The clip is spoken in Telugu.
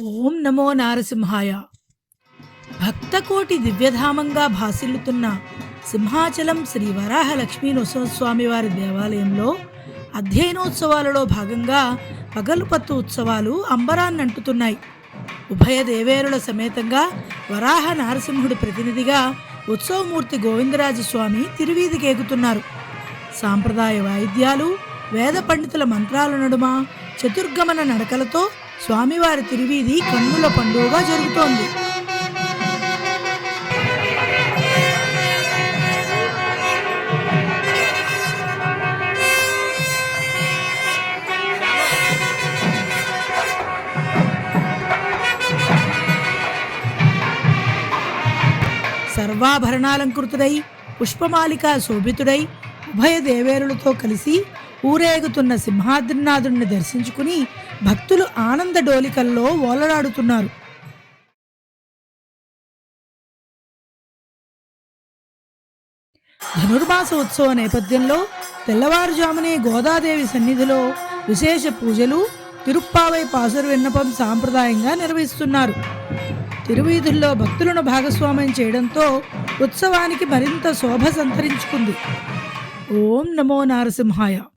ఓం నమో నారసింహాయ. భక్తకోటి దివ్యధామంగా భాసిల్లుతున్న సింహాచలం శ్రీ వరాహలక్ష్మీ నృసింహస్వామి వారి దేవాలయంలో అధ్యయనోత్సవాలలో భాగంగా పగలుపత్తు ఉత్సవాలు అంబరాన్నంటుతున్నాయి. ఉభయ దేవేరుల సమేతంగా వరాహ నారసింహుడి ప్రతినిధిగా ఉత్సవమూర్తి గోవిందరాజస్వామి తిరువీధికేగుతున్నారు సాంప్రదాయ వాయిద్యాలు వేద పండితుల మంత్రాల నడుమ చతుర్గమన నడకలతో స్వామివారి తిరువీధి కన్నుల పండుగగా జరుగుతోంది. సర్వాభరణాలంకృతుడై పుష్పమాలికా శోభితుడై ఉభయ దేవేరులతో కలిసి ఊరేగుతున్న సింహాద్రినాథుడిని దర్శించుకుని భక్తులు ఆనంద డోలికల్లో ఓలలాడుతున్నారు. ధనుర్మాస ఉత్సవ నేపథ్యంలో తెల్లవారుజామునే గోదాదేవి సన్నిధిలో విశేష పూజలు తిరుప్పావై పాసురు విన్నపం సాంప్రదాయంగా నిర్వహిస్తున్నారు. తిరువీధుల్లో భక్తులను భాగస్వామ్యం చేయడంతో ఉత్సవానికి మరింత శోభ సంతరించుకుంది. ఓం నమో నారసింహాయ.